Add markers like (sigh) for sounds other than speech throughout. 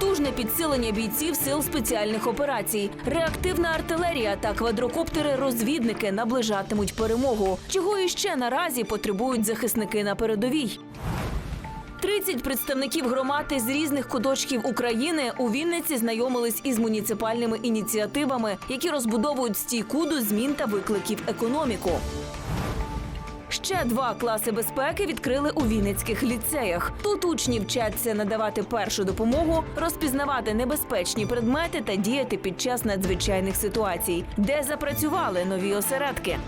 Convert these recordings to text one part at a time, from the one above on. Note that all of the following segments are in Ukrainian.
Потужне підсилення бійців сил спеціальних операцій, реактивна артилерія та квадрокоптери-розвідники наближатимуть перемогу. Чого іще наразі потребують захисники на передовій? 30 представників громади з різних куточків України у Вінниці знайомились із муніципальними ініціативами, які розбудовують стійку до змін та викликів економіку. Ще два класи безпеки відкрили у Вінницьких ліцеях. Тут учні вчаться надавати першу допомогу, розпізнавати небезпечні предмети та діяти під час надзвичайних ситуацій, де запрацювали нові осередки.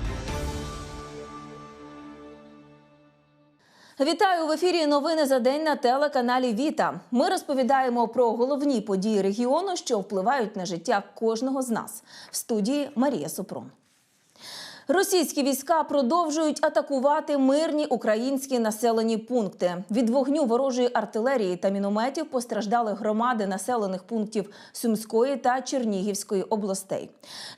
Вітаю в ефірі. Новини за день на телеканалі Віта. Ми розповідаємо про головні події регіону, що впливають на життя кожного з нас. В студії Марія Супрун. Російські війська продовжують атакувати мирні українські населені пункти. Від вогню ворожої артилерії та мінометів постраждали громади населених пунктів Сумської та Чернігівської областей.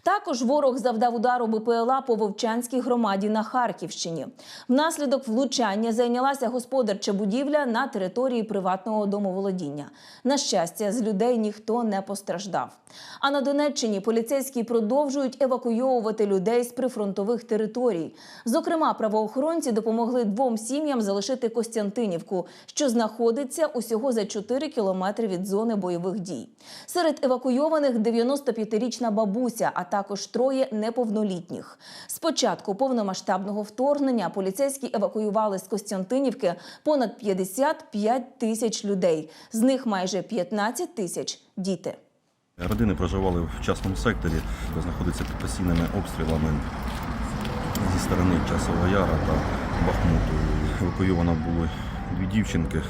Також ворог завдав удару БПЛА по Вовчанській громаді на Харківщині. Внаслідок влучання зайнялася господарча будівля на території приватного домоволодіння. На щастя, з людей ніхто не постраждав. А на Донеччині поліцейські продовжують евакуйовувати людей з прифронтових територій. Зокрема, правоохоронці допомогли двом сім'ям залишити Костянтинівку, що знаходиться усього за 4 кілометри від зони бойових дій. Серед евакуйованих 95-річна бабуся, а також троє неповнолітніх. З початку повномасштабного вторгнення поліцейські евакуювали з Костянтинівки понад 55 тисяч людей. З них майже 15 тисяч діти. Родини проживали в частному секторі, де знаходиться під постійними обстрілами сторони Часового Яра та Бахмуту. Евакуйовано були дві дівчинки,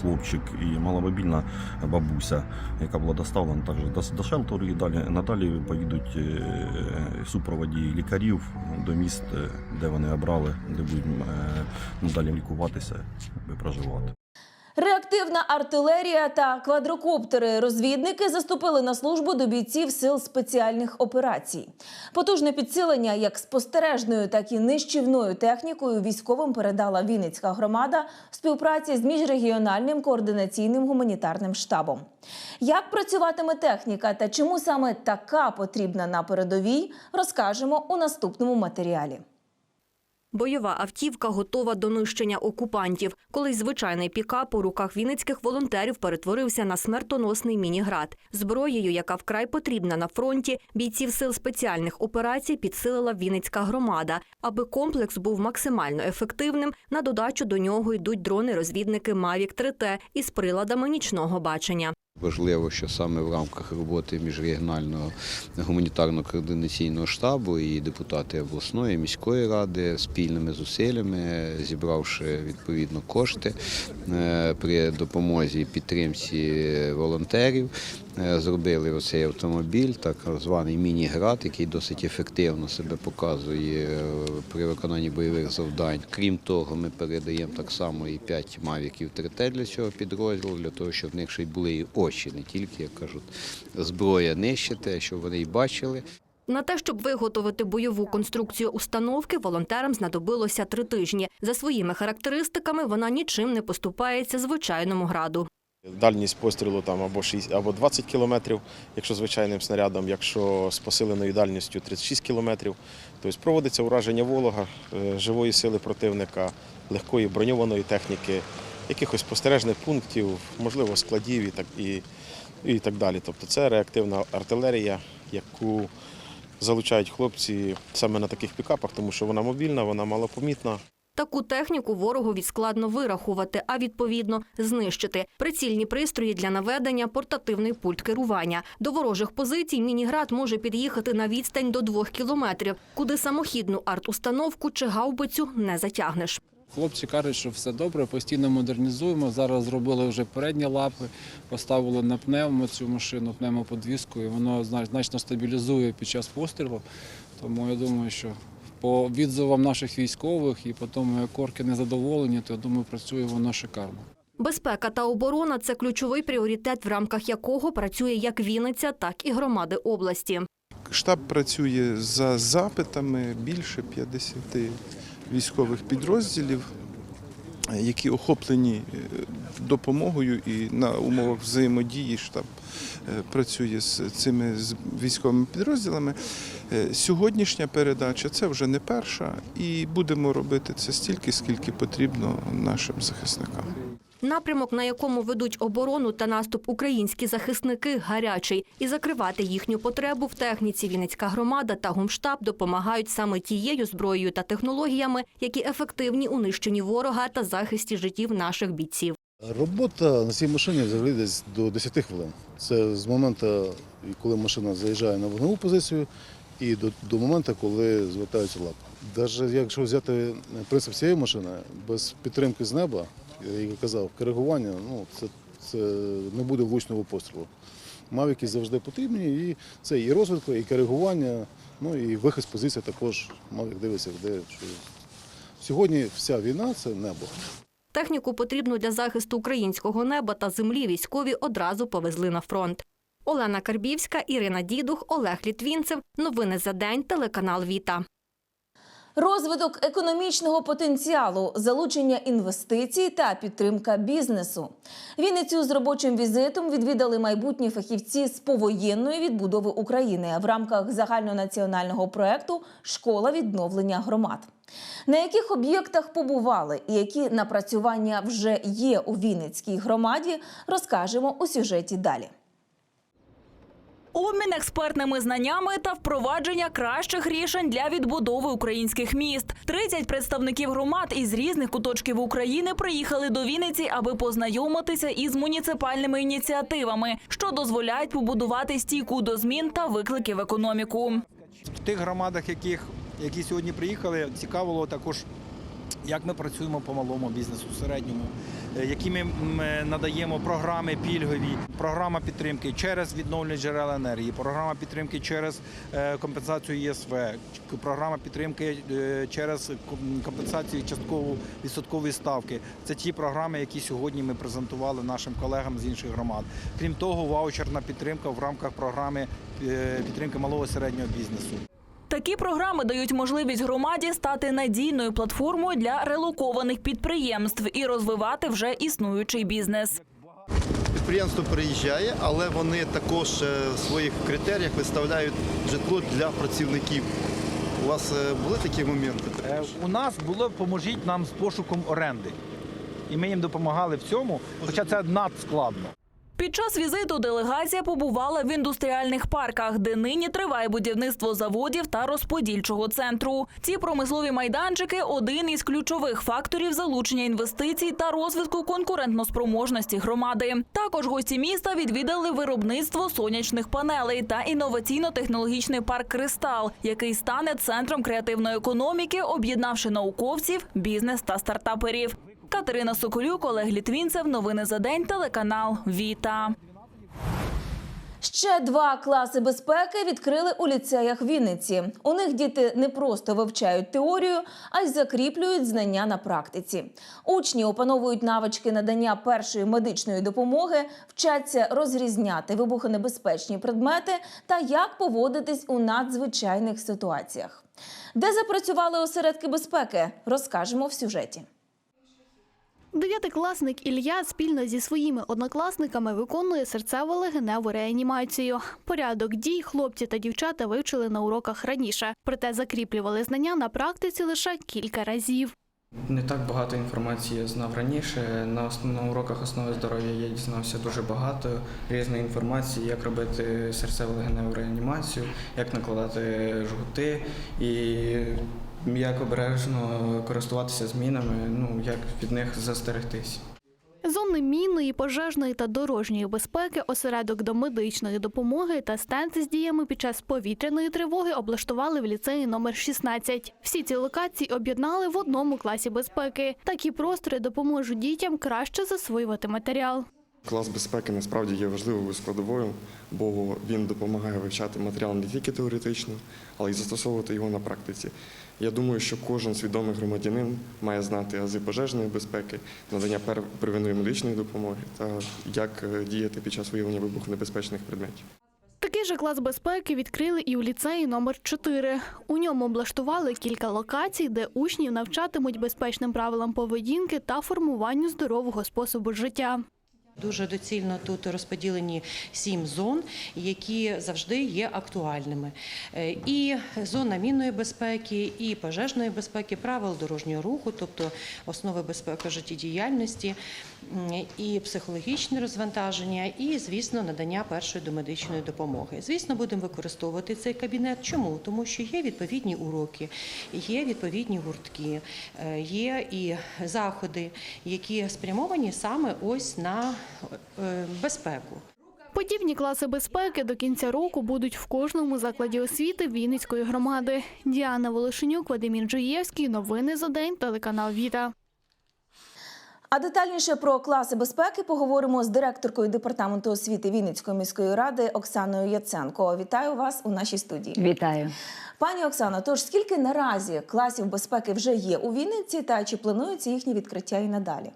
хлопчик і маломобільна бабуся, яка була доставлена також до, до шелтеру і далі надалі поїдуть е, супроводі лікарів до міст, е, де вони обрали, де будуть е, надалі лікуватися аби проживати. Реактивна артилерія та квадрокоптери розвідники заступили на службу до бійців сил спеціальних операцій. Потужне підсилення як спостережною, так і нищівною технікою військовим передала Вінницька громада в співпраці з міжрегіональним координаційним гуманітарним штабом. Як працюватиме техніка та чому саме така потрібна на передовій, розкажемо у наступному матеріалі. Бойова автівка готова до нищення окупантів. Колись звичайний пікап у руках вінницьких волонтерів перетворився на смертоносний міні-град. Зброєю, яка вкрай потрібна на фронті, бійців сил спеціальних операцій підсилила Вінницька громада. Аби комплекс був максимально ефективним, на додачу до нього йдуть дрони-розвідники Mavic 3T із приладами нічного бачення. Важливо, що саме в рамках роботи міжрегіонального гуманітарно-координаційного штабу і депутати обласної міської ради спільними зусиллями, зібравши відповідно кошти е, при допомозі підтримці волонтерів, зробили оцей автомобіль, так званий міні-град, який досить ефективно себе показує е, при виконанні бойових завдань. Крім того, ми передаємо так само і 5 мавіків 3Т для цього підрозділу, для того, щоб в них ще й були і очі, не тільки, як кажуть, зброя нищити, щоб вони й бачили. На те, щоб виготовити бойову конструкцію установки, волонтерам знадобилося три тижні. За своїми характеристиками вона нічим не поступається звичайному граду. Дальність пострілу там або 6, або 20 кілометрів, якщо звичайним снарядом, якщо з посиленою дальністю 36 кілометрів. Тобто проводиться ураження волога, е, живої сили противника, легкої броньованої техніки, якихось спостережних пунктів, можливо, складів і так, і, і так далі. Тобто це реактивна артилерія, яку залучають хлопці саме на таких пікапах, тому що вона мобільна, вона малопомітна. Таку техніку ворогові складно вирахувати, а відповідно знищити. Прицільні пристрої для наведення, портативний пульт керування. До ворожих позицій мініград може під'їхати на відстань до двох кілометрів, куди самохідну арт-установку чи гаубицю не затягнеш. Хлопці кажуть, що все добре, постійно модернізуємо. Зараз зробили вже передні лапи, поставили на пневмо цю машину, пневмоподвіску, і воно значно стабілізує під час пострілу. Тому я думаю, що по відзивам наших військових і по тому, як орки незадоволені, то я думаю, працює воно шикарно. Безпека та оборона це ключовий пріоритет, в рамках якого працює як Вінниця, так і громади області. Штаб працює за запитами більше 50 військових підрозділів. Які охоплені е, допомогою і на умовах взаємодії штаб е, працює з цими військовими підрозділами. Е, Сьогоднішня передача це вже не перша, і будемо робити це стільки, скільки потрібно нашим захисникам. Напрямок, на якому ведуть оборону та наступ українські захисники, гарячий. І закривати їхню потребу в техніці Вінницька громада та гумштаб допомагають саме тією зброєю та технологіями, які ефективні у нищенні ворога та захисті життів наших бійців. Робота на цій машині взагалі десь до 10 хвилин. Це з моменту, коли машина заїжджає на вогневу позицію, і до, до моменту, коли звертаються лапи. Навіть якщо взяти принцип цієї машини, без підтримки з неба, як я казав, коригування, ну це, це не буде влучного пострілу. Мавіки завжди потрібні, і це і розвитку, і коригування, ну і вихід з позиції також Мавік дивиться, де що сьогодні вся війна це небо. Техніку потрібну для захисту українського неба та землі військові одразу повезли на фронт. Олена Карбівська, Ірина Дідух, Олег Літвінцев. Новини за день. Телеканал Віта. Розвиток економічного потенціалу, залучення інвестицій та підтримка бізнесу. Вінницю з робочим візитом відвідали майбутні фахівці з повоєнної відбудови України в рамках загальнонаціонального проекту Школа відновлення громад. На яких об'єктах побували і які напрацювання вже є у Вінницькій громаді, розкажемо у сюжеті далі. Обмін експертними знаннями та впровадження кращих рішень для відбудови українських міст. 30 представників громад із різних куточків України приїхали до Вінниці, аби познайомитися із муніципальними ініціативами, що дозволяють побудувати стійку до змін та викликів економіку. В тих громадах, яких, які сьогодні приїхали, цікавило також, як ми працюємо по малому бізнесу, середньому, які ми е, надаємо програми пільгові, програма підтримки через відновлення джерел енергії, програма підтримки через е, компенсацію ЄСВ, програма підтримки е, через компенсацію часткову відсоткової ставки. Це ті програми, які сьогодні ми презентували нашим колегам з інших громад. Крім того, ваучерна підтримка в рамках програми е, підтримки малого і середнього бізнесу. Такі програми дають можливість громаді стати надійною платформою для релокованих підприємств і розвивати вже існуючий бізнес. Підприємство переїжджає, але вони також е, в своїх критеріях виставляють житло для працівників. У вас е, були такі моменти? Е, У нас було поможіть нам з пошуком оренди. І ми їм допомагали в цьому, хоча це надскладно. Під час візиту делегація побувала в індустріальних парках, де нині триває будівництво заводів та розподільчого центру. Ці промислові майданчики один із ключових факторів залучення інвестицій та розвитку конкурентноспроможності громади. Також гості міста відвідали виробництво сонячних панелей та інноваційно-технологічний парк Кристал, який стане центром креативної економіки, об'єднавши науковців, бізнес та стартаперів. Катерина Соколюк, Олег Літвінцев. Новини за день. Телеканал Віта. Ще два класи безпеки відкрили у ліцеях Вінниці. У них діти не просто вивчають теорію, а й закріплюють знання на практиці. Учні опановують навички надання першої медичної допомоги, вчаться розрізняти вибухонебезпечні предмети та як поводитись у надзвичайних ситуаціях. Де запрацювали осередки безпеки, розкажемо в сюжеті. Дев'ятикласник Ілля спільно зі своїми однокласниками виконує серцево-легеневу реанімацію. Порядок дій хлопці та дівчата вивчили на уроках раніше, проте закріплювали знання на практиці лише кілька разів. Не так багато інформації я знав раніше. На основ- на уроках основи здоров'я я дізнався дуже багато різної інформації, як робити серцево-легеневу реанімацію, як накладати жгути і як обережно користуватися змінами, ну як від них застерегтись. Зони мінної, пожежної та дорожньої безпеки, осередок до медичної допомоги та стенд з діями під час повітряної тривоги облаштували в ліцеї номер 16. Всі ці локації об'єднали в одному класі безпеки. Такі простори допоможуть дітям краще засвоювати матеріал. Клас безпеки насправді є важливою складовою, бо він допомагає вивчати матеріал не тільки теоретично, але й застосовувати його на практиці. Я думаю, що кожен свідомий громадянин має знати ази пожежної безпеки, надання первинної медичної допомоги та як е, діяти під час виявлення вибухонебезпечних предметів. Такий же клас безпеки відкрили і у ліцеї номер 4 У ньому облаштували кілька локацій, де учнів навчатимуть безпечним правилам поведінки та формуванню здорового способу життя. Дуже доцільно тут розподілені сім зон, які завжди є актуальними. Е, І зона мінної безпеки, і пожежної безпеки, правил дорожнього руху, тобто основи безпеки життєдіяльності, і психологічне розвантаження, і, звісно, надання першої домедичної допомоги. Звісно, будемо використовувати цей кабінет. Чому? Тому що є відповідні уроки, є відповідні гуртки, е, є і заходи, які спрямовані саме ось на безпеку. Подібні класи безпеки до кінця року будуть в кожному закладі освіти Вінницької громади. Діана Волошенюк, Вадимір Джиєвський. Новини за день. Телеканал Віта. А детальніше про класи безпеки поговоримо з директоркою департаменту освіти Вінницької міської ради Оксаною Яценко. Вітаю вас у нашій студії. Вітаю. Пані Оксано, тож скільки наразі класів безпеки вже є у Вінниці, та чи планується їхнє відкриття і надалі?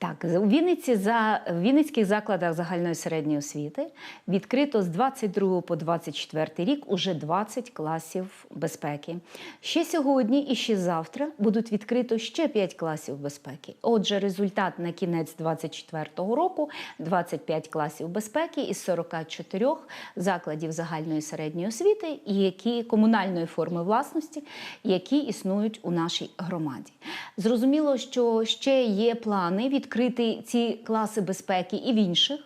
Так, у Вінниці за в Вінницьких закладах загальної середньої освіти відкрито з 22 по 24 рік уже 20 класів безпеки. Ще сьогодні і ще завтра будуть відкрито ще 5 класів безпеки. Отже, результат на кінець 24 року 25 класів безпеки із 44 закладів загальної середньої освіти, які комунальної форми власності, які існують у нашій громаді. Зрозуміло, що ще є плани відкрити ці класи безпеки і в інших.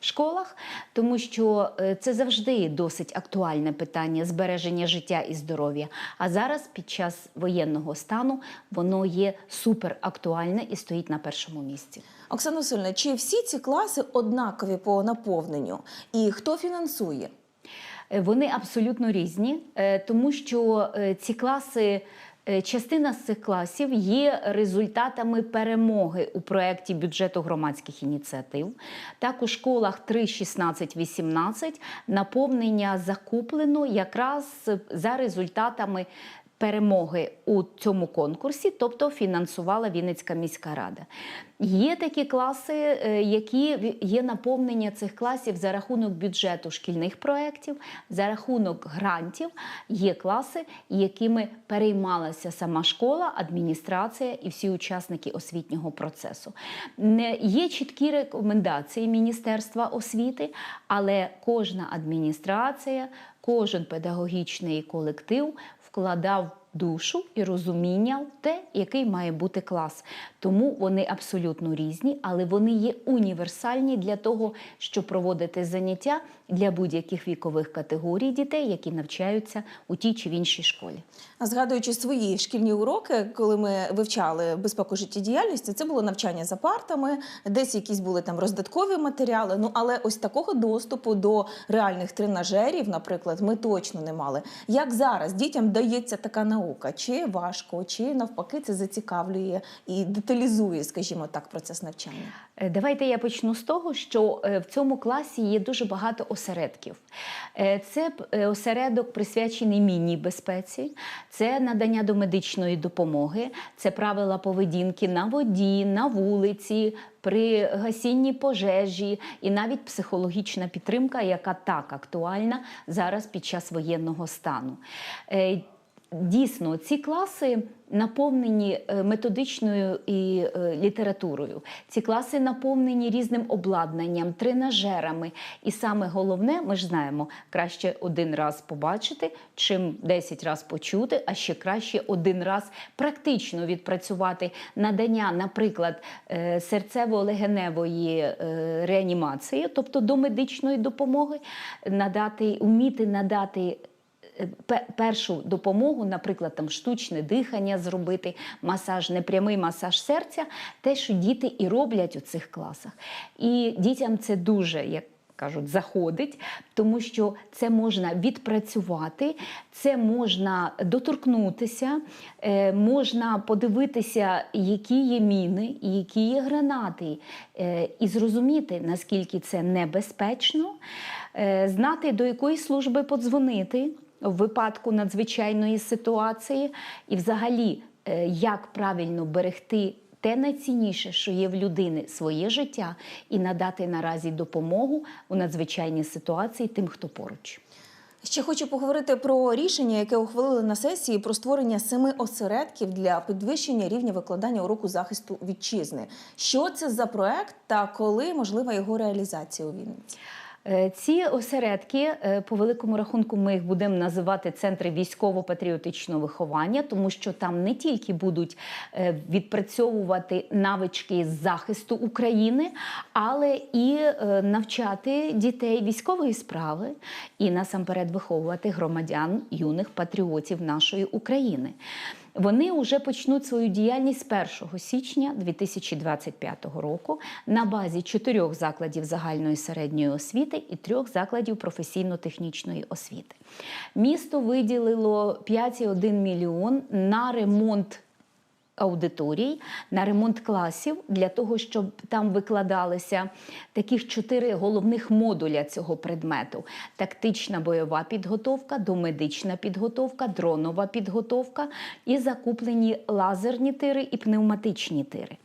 Школах, тому що е, це завжди досить актуальне питання збереження життя і здоров'я. А зараз, під час воєнного стану, воно є супер актуальне і стоїть на першому місці. Оксана Васильівна, чи всі ці класи однакові по наповненню? І хто фінансує? Е, Вони абсолютно різні, е, тому що ці класи. Е, Частина з цих класів є результатами перемоги у проєкті бюджету громадських ініціатив. Так, у школах 3, 16, 18 наповнення закуплено якраз за результатами перемоги у цьому конкурсі, тобто фінансувала Вінницька міська рада. Є такі класи, е, які є наповнення цих класів за рахунок бюджету шкільних проєктів, за рахунок грантів. Є класи, якими переймалася сама школа, адміністрація і всі учасники освітнього процесу. Є чіткі рекомендації Міністерства освіти, але кожна адміністрація, кожен педагогічний колектив вкладав душу і розуміння в те, який має бути клас. Тому вони абсолютно різні, але вони є універсальні для того, щоб проводити заняття для будь-яких вікових категорій дітей, які навчаються у тій чи в іншій школі. А Згадуючи свої шкільні уроки, коли ми вивчали безпеку життєдіяльності, це було навчання за партами, десь якісь були там роздаткові матеріали. Ну але ось такого доступу до реальних тренажерів, наприклад, ми точно не мали. Як зараз дітям дається така наука? Чи важко, чи навпаки це зацікавлює і деталізує, скажімо так, процес навчання? Е, Давайте я почну з того, що е, в цьому класі є дуже багато осередків. Е, Це осередок присвячений мінній безпеці, це надання домедичної допомоги, це правила поведінки на воді, на вулиці, при гасінні пожежі і навіть психологічна підтримка, яка так актуальна зараз під час воєнного стану. Дійсно, ці класи наповнені е, методичною і е, літературою. Ці класи наповнені різним обладнанням, тренажерами. І саме головне, ми ж знаємо, краще один раз побачити, чим 10 раз почути, а ще краще один раз практично відпрацювати надання, наприклад, е, серцево-легеневої реанімації, тобто до медичної допомоги, надати, вміти надати першу допомогу, наприклад, там штучне дихання зробити, масаж, непрямий масаж серця, те, що діти і роблять у цих класах. І дітям це дуже як. Кажуть, заходить, тому що це можна відпрацювати, це можна доторкнутися, е, можна подивитися, які є міни, які є гранати, е, і зрозуміти, наскільки це небезпечно, е, знати, до якої служби подзвонити в випадку надзвичайної ситуації, і взагалі, е, як правильно берегти. те найцінніше, що є в людини своє життя, і надати наразі допомогу у надзвичайній ситуації тим, хто поруч. Ще хочу поговорити про рішення, яке ухвалили на сесії про створення семи осередків для підвищення рівня викладання уроку захисту вітчизни. Що це за проект та коли можлива його реалізація у Вінниці? Е, Ці осередки, е, по великому рахунку, ми їх будемо називати центри військово-патріотичного виховання, тому що там не тільки будуть е, відпрацьовувати навички захисту України, але і навчати дітей військової справи і насамперед виховувати громадян юних патріотів нашої України. Вони вже почнуть свою діяльність з 1 січня 2025 року на базі чотирьох закладів загальної середньої освіти і трьох закладів професійно-технічної освіти. Місто виділило 5,1 мільйон на ремонт аудиторій, на ремонт класів для того, щоб там викладалися таких чотири головних модуля цього предмету: тактична бойова підготовка, домедична підготовка, дронова підготовка і закуплені лазерні тири і пневматичні тири.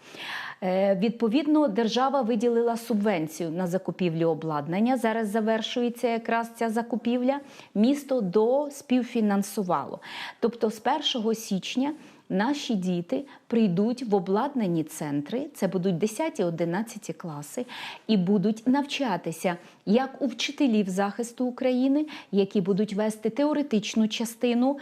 Е, Відповідно, держава виділила субвенцію на закупівлю обладнання. Зараз завершується якраз ця закупівля. Місто доспівфінансувало. Тобто з 1 січня наші діти прийдуть в обладнані центри, це будуть 10-11 класи, і будуть навчатися як у вчителів захисту України, які будуть вести теоретичну частину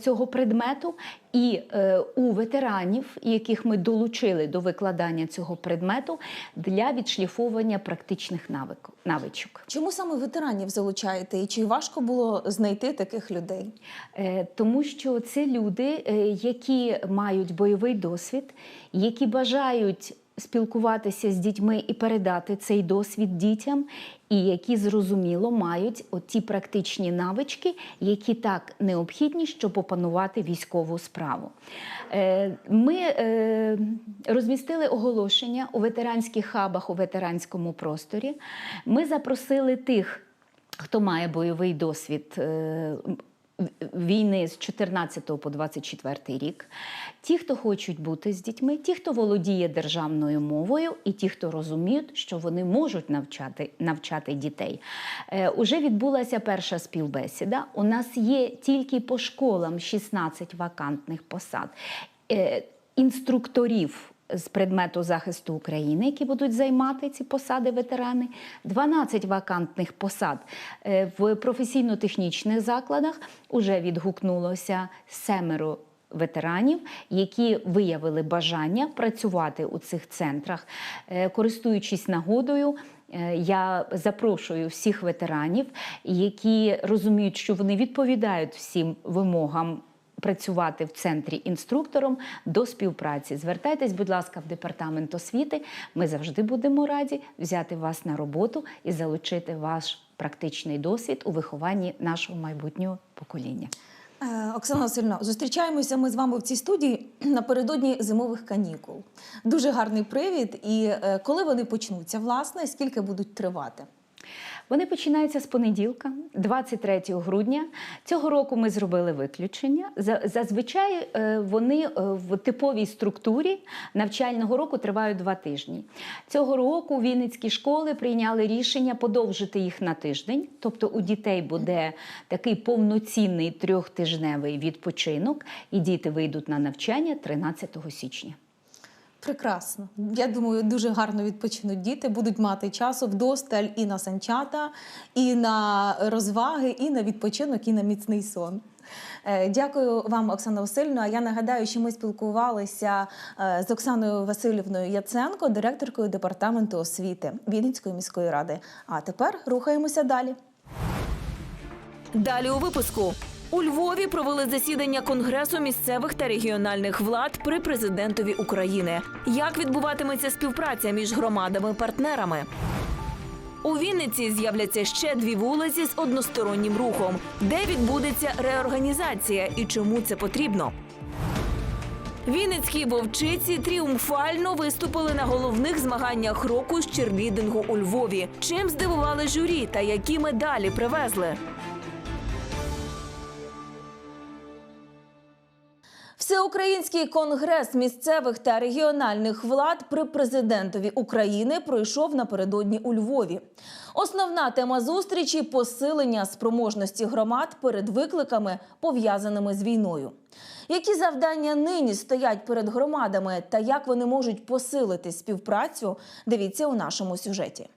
цього предмету, і е, у ветеранів, яких ми долучили до викладання цього предмету для відшліфовування практичних навичок. Чому саме ветеранів залучаєте? І чи важко було знайти таких людей? Е, Тому що це люди, е, які мають бойовий досвід, які бажають спілкуватися з дітьми і передати цей досвід дітям, і які зрозуміло мають ті практичні навички, які так необхідні, щоб опанувати військову справу. Е, Ми е, розмістили оголошення у ветеранських хабах у ветеранському просторі. Ми запросили тих, хто має бойовий досвід. Війни з 14 по 24 рік, ті, хто хочуть бути з дітьми, ті, хто володіє державною мовою, і ті, хто розуміють, що вони можуть навчати, навчати дітей. Е, уже відбулася перша співбесіда. У нас є тільки по школам 16 вакантних посад. Е, інструкторів з предмету захисту України, які будуть займати ці посади ветерани, 12 вакантних посад Е, в професійно-технічних закладах уже відгукнулося семеро ветеранів, які виявили бажання працювати у цих центрах, Е, користуючись нагодою. е, Я запрошую всіх ветеранів, які розуміють, що вони відповідають всім вимогам працювати в центрі інструктором до співпраці. Звертайтесь, будь ласка, в департамент освіти. Ми завжди будемо раді взяти вас на роботу і залучити ваш практичний досвід у вихованні нашого майбутнього покоління. Е, Оксана Васильівна, зустрічаємося ми з вами в цій студії (clears throat) напередодні зимових канікул. Дуже гарний привід. І е, коли вони почнуться, власне, скільки будуть тривати? Вони починаються з понеділка, 23 грудня. Цього року ми зробили виключення. За- Зазвичай е, вони е, в типовій структурі навчального року тривають два тижні. Цього року вінницькі школи прийняли рішення подовжити їх на тиждень. Тобто у дітей буде такий повноцінний трьохтижневий відпочинок, і діти вийдуть на навчання 13 січня. Прекрасно. Я думаю, дуже гарно відпочинуть діти, будуть мати часу вдосталь і на санчата, і на розваги, і на відпочинок, і на міцний сон. Е, Дякую вам, Оксана Васильівна. Я нагадаю, що ми спілкувалися е, з Оксаною Васильівною Яценко, директоркою департаменту освіти Вінницької міської ради. А тепер рухаємося далі. Далі у випуску. У Львові провели засідання Конгресу місцевих та регіональних влад при президентові України. Як відбуватиметься співпраця між громадами-партнерами? У Вінниці з'являться ще дві вулиці з одностороннім рухом, де відбудеться реорганізація і чому це потрібно. Вінницькі вовчиці тріумфально виступили на головних змаганнях року з черлідингу у Львові. Чим здивували журі та які медалі привезли? Всеукраїнський конгрес місцевих та регіональних влад при президентові України пройшов напередодні у Львові. Основна тема зустрічі посилення спроможності громад перед викликами, пов'язаними з війною. Які завдання нині стоять перед громадами та як вони можуть посилити співпрацю? Дивіться у нашому сюжеті.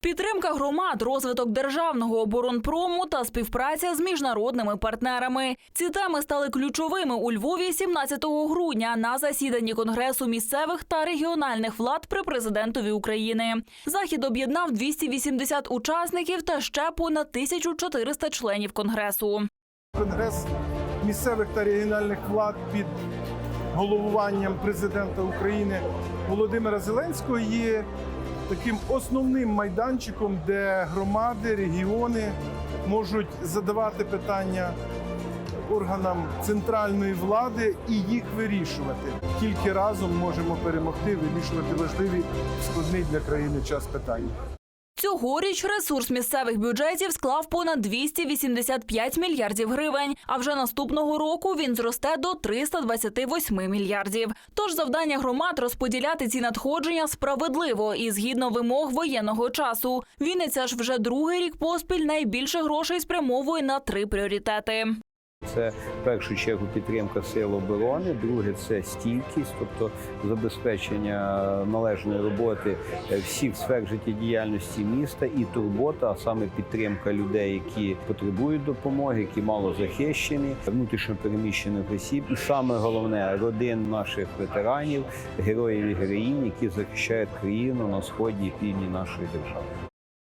Підтримка громад, розвиток державного оборонпрому та співпраця з міжнародними партнерами. Ці теми стали ключовими у Львові 17 грудня на засіданні Конгресу місцевих та регіональних влад при президентові України. Захід об'єднав 280 учасників та ще понад 1400 членів конгресу. Конгрес місцевих та регіональних влад під головуванням президента України Володимира Зеленського є таким основним майданчиком, де громади, регіони можуть задавати питання органам центральної влади і їх вирішувати. Тільки разом можемо перемогти, вирішувати важливі складний для країни час питання. Цьогоріч ресурс місцевих бюджетів склав понад 285 мільярдів гривень. А вже наступного року він зросте до 328 мільярдів. Тож завдання громад розподіляти ці надходження справедливо і згідно вимог воєнного часу. Вінниця ж вже другий рік поспіль найбільше грошей спрямовує на три пріоритети. Це в першу чергу підтримка сил оборони, друге це стійкість, тобто забезпечення належної роботи е, всіх сфер життєдіяльності міста і турбота, а саме підтримка людей, які потребують допомоги, які мало захищені, внутрішньо переміщених осіб, і саме головне родин наших ветеранів, героїв і героїнь, які захищають країну на сході і півдні нашої держави.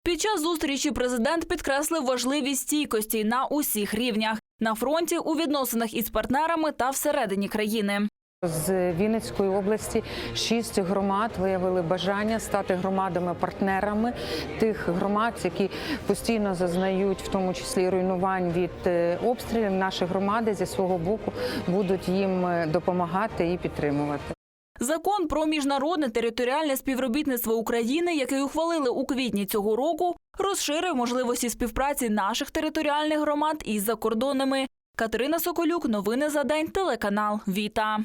Під час зустрічі президент підкреслив важливість стійкості на усіх рівнях на фронті, у відносинах із партнерами та всередині країни. З Вінницької області шість громад виявили бажання стати громадами-партнерами тих громад, які постійно зазнають, в тому числі руйнувань від е, обстрілів. Наші громади зі свого боку будуть їм е, допомагати і підтримувати. Закон про міжнародне територіальне співробітництво України, який ухвалили у квітні цього року, розширив можливості співпраці наших територіальних громад із закордонними. Катерина Соколюк, новини за день, телеканал Віта.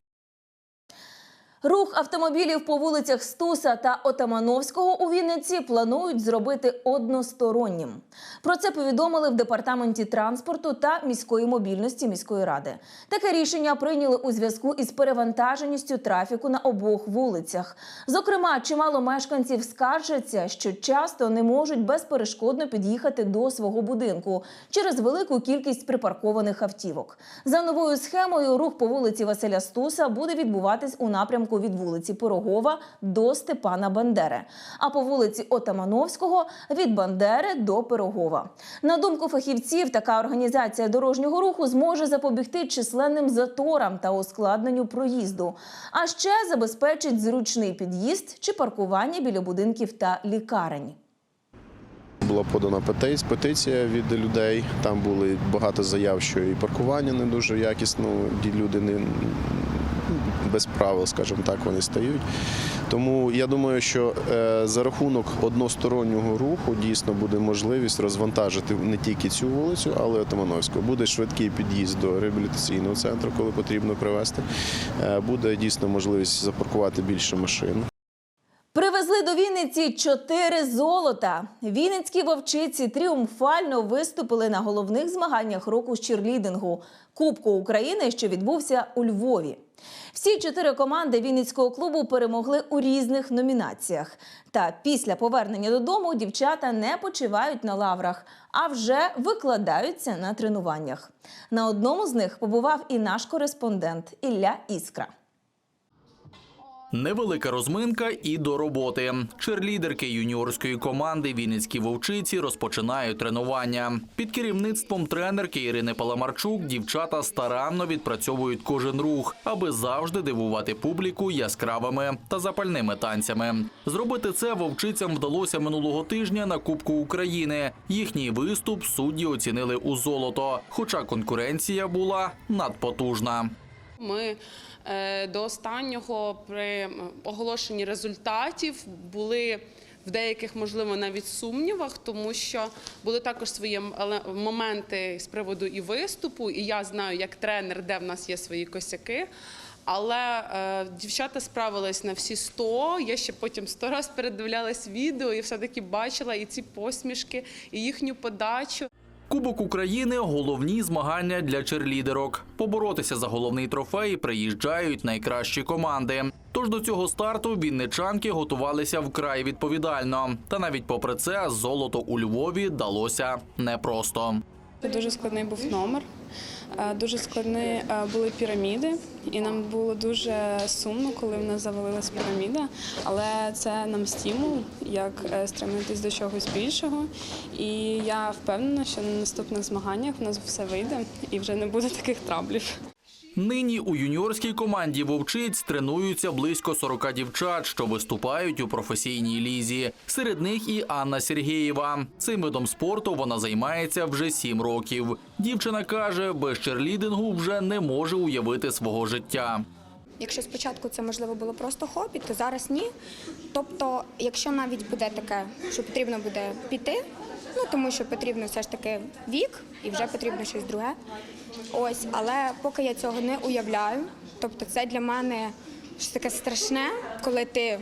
Рух автомобілів по вулицях Стуса та Отамановського у Вінниці планують зробити одностороннім. Про це повідомили в департаменті транспорту та міської мобільності міської ради. Таке рішення прийняли у зв'язку із перевантаженістю трафіку на обох вулицях. Зокрема, чимало мешканців скаржаться, що часто не можуть безперешкодно під'їхати до свого будинку через велику кількість припаркованих автівок. За новою схемою рух по вулиці Василя Стуса буде відбуватись у напрямку від вулиці Пирогова до Степана Бандери, а по вулиці Отамановського від Бандери до Пирогова. На думку фахівців, така організація дорожнього руху зможе запобігти численним заторам та ускладненню проїзду, а ще забезпечить зручний під'їзд чи паркування біля будинків та лікарень. Була подана петиція, від людей. Там були багато заяв, що і паркування не дуже якісно, люди не без правил, скажімо так, вони стають. Тому я думаю, що е, за рахунок одностороннього руху дійсно буде можливість розвантажити не тільки цю вулицю, але й Отамановську. Буде швидкий під'їзд до реабілітаційного центру, коли потрібно привезти. Е, буде дійсно можливість запаркувати більше машин. Привезли до Вінниці чотири золота. Вінницькі вовчиці тріумфально виступили на головних змаганнях року з черлідингу Кубку України, що відбувся у Львові. Всі чотири команди Вінницького клубу перемогли у різних номінаціях. Та після повернення додому дівчата не почивають на лаврах, а вже викладаються на тренуваннях. На одному з них побував і наш кореспондент Ілля Іскра. Невелика розминка і до роботи. Черлідерки юніорської команди Вінницькі вовчиці розпочинають тренування. Під керівництвом тренерки Ірини Паламарчук дівчата старанно відпрацьовують кожен рух, аби завжди дивувати публіку яскравими та запальними танцями. Зробити це вовчицям вдалося минулого тижня на Кубку України. Їхній виступ судді оцінили у золото, хоча конкуренція була надпотужна. Ми до останнього при оголошенні результатів були в деяких, можливо, навіть сумнівах, тому що були також свої моменти з приводу і виступу, і я знаю, як тренер, де в нас є свої косяки. Але е, дівчата справились на всі 100. Я ще потім сто раз передивлялась відео і все-таки бачила і ці посмішки, і їхню подачу. Кубок України головні змагання для черлідерок. Поборотися за головний трофей приїжджають найкращі команди. Тож до цього старту вінничанки готувалися вкрай відповідально. Та навіть попри це золото у Львові далося непросто. Дуже складний був номер, дуже складні е, були піраміди, і нам було дуже сумно, коли в нас завалилась піраміда. Але це нам стимул, як е, стремитись до чогось більшого. І я впевнена, що на наступних змаганнях в нас все вийде і вже не буде таких траблів. Нині у юніорській команді вовчиць тренуються близько 40 дівчат, що виступають у професійній лізі. Серед них і Анна Сергієва. Цим видом спорту вона займається вже 7 років. Дівчина каже, без черлідингу вже не може уявити свого життя. Якщо спочатку це можливо було просто хобі, то зараз ні. Тобто, якщо навіть буде таке, що потрібно буде піти, ну тому що потрібно все ж таки вік і вже потрібно щось друге. Ось, але поки я цього не уявляю, тобто це для мене щось таке страшне, коли ти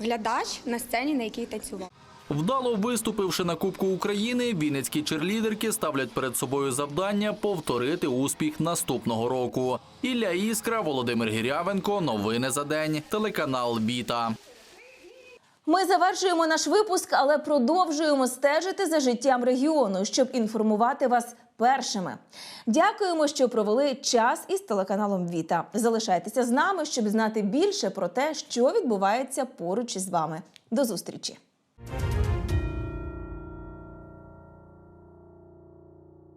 глядач на сцені, на якій танцював. Вдало виступивши на Кубку України, вінницькі черлідерки ставлять перед собою завдання повторити успіх наступного року. Ілля Іскра, Володимир Гірявенко. Новини за день. Телеканал Віта. Ми завершуємо наш випуск, але продовжуємо стежити за життям регіону, щоб інформувати вас першими. Дякуємо, що провели час із телеканалом Віта. Залишайтеся з нами, щоб знати більше про те, що відбувається поруч із вами. До зустрічі!